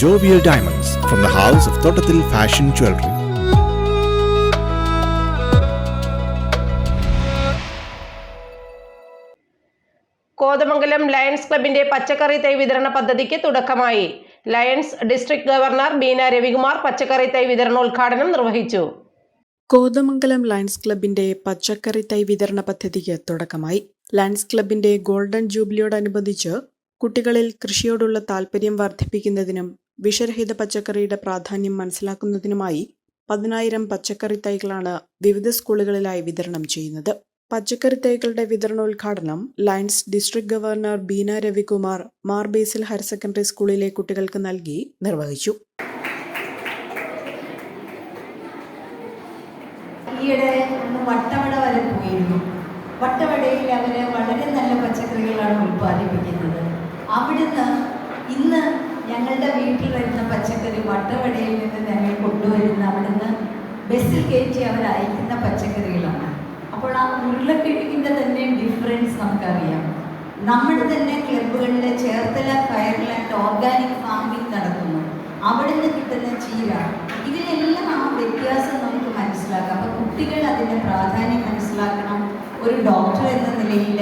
Jovial diamonds from the house of Thottathil fashion jewellery Kothamangalam lions ക്ലബിന്റെ പച്ചക്കറി തൈ വിതരണ പദ്ധതിക്ക് തുടക്കമായി. Lions district governor Beena Ravikumar പച്ചക്കറി തൈ വിതരണോദ്ഘാടനം നിർവഹിച്ചു. കോതമംഗലം ലയൺസ് ക്ലബിന്റെ പച്ചക്കറി തൈ വിതരണ പദ്ധതിക്ക് തുടക്കമായി. ലയൺസ് ക്ലബിന്റെ ഗോൾഡൻ ജൂബിലിയോടനുബന്ധിച്ച് കുട്ടികളിൽ കൃഷിയോടുള്ള താൽപ്പര്യം വർദ്ധിപ്പിക്കുന്നതിനും വിഷരഹിത പച്ചക്കറിയുടെ പ്രാധാന്യം മനസ്സിലാക്കുന്നതിനുമായി പതിനായിരം പച്ചക്കറി തൈകളാണ് വിവിധ സ്കൂളുകളിലായി വിതരണം ചെയ്യുന്നത്. പച്ചക്കറി തൈകളുടെ വിതരണോദ്ഘാടനം lions district governor Beena Ravikumar Mar Basil higher secondary സ്കൂളിലെ കുട്ടികൾക്ക് നൽകി നിർവഹിച്ചു. ഈയിടെ വട്ടവട വരെ പോയിരുന്നു. വട്ടവടയിൽ അവർ വളരെ നല്ല പച്ചക്കറികളാണ് ഉൽപ്പാദിപ്പിക്കുന്നത്. അവിടുന്ന് ഇന്ന് ഞങ്ങളുടെ വീട്ടിൽ വരുന്ന പച്ചക്കറി വട്ടവടയിൽ നിന്ന് ഞങ്ങൾ കൊണ്ടുവരുന്ന അവിടുന്ന് ബസ്സിൽ കയറ്റി അവർ അയക്കുന്ന പച്ചക്കറികളാണ്. അപ്പോൾ ആ ഉരുളക്കിഴങ്ങിന്റെ തന്നെ ഡിഫറൻസ് നമുക്കറിയാം. നമ്മുടെ തന്നെ ക്ലബുകളിലെ ചേർത്തല ഫയർലാൻഡ് ഓർഗാനിക് ഫാമിംഗ് നടക്കുന്നു അവിടുന്ന് കിട്ടുന്ന ചീര. ഇതിലെല്ലാം ആ വ്യത്യാസം നമുക്ക് മനസ്സിലാക്കാം. അപ്പോൾ കുട്ടികൾ അതിന്റെ പ്രാധാന്യം മനസ്സിലാക്കണം. ഒരു ഡോക്ടർ എന്ന നിലയിൽ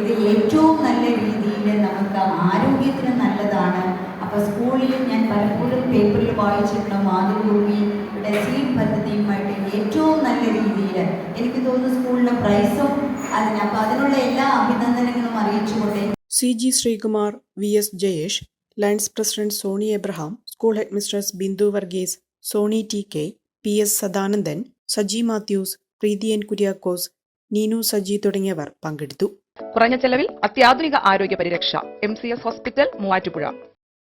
ഇത് ഏറ്റവും നല്ല രീതിയിൽ സ്കൂളിൽ ഞാൻ പലപ്പോഴും പേപ്പറിൽ വായിച്ചിട്ടുണ്ട് മാതൃഭൂമിയുടെ സീഡ് പദ്ധതിയുമായിട്ട് ഏറ്റവും നല്ല രീതിയിൽ എനിക്ക് തോന്നുന്നു സ്കൂളിന് പ്രൈസും അതിന് അപ്പം അതിനുള്ള എല്ലാ അഭിനന്ദനങ്ങളും അറിയിച്ചുകൊണ്ട് C G Sreekumar V S Jayesh lions president Sony Abraham school headmistress Bindu Varghese Sony T K P S Sadanandan Saji Mathews Preethi N Kuriakose Neenu Saji തുടങ്ങിയവർ പങ്കെടുത്തു. കുറഞ്ഞ ചെലവിൽ അത്യാധുനിക ആരോഗ്യ പരിരക്ഷ M C S hospital Muvattupuzha.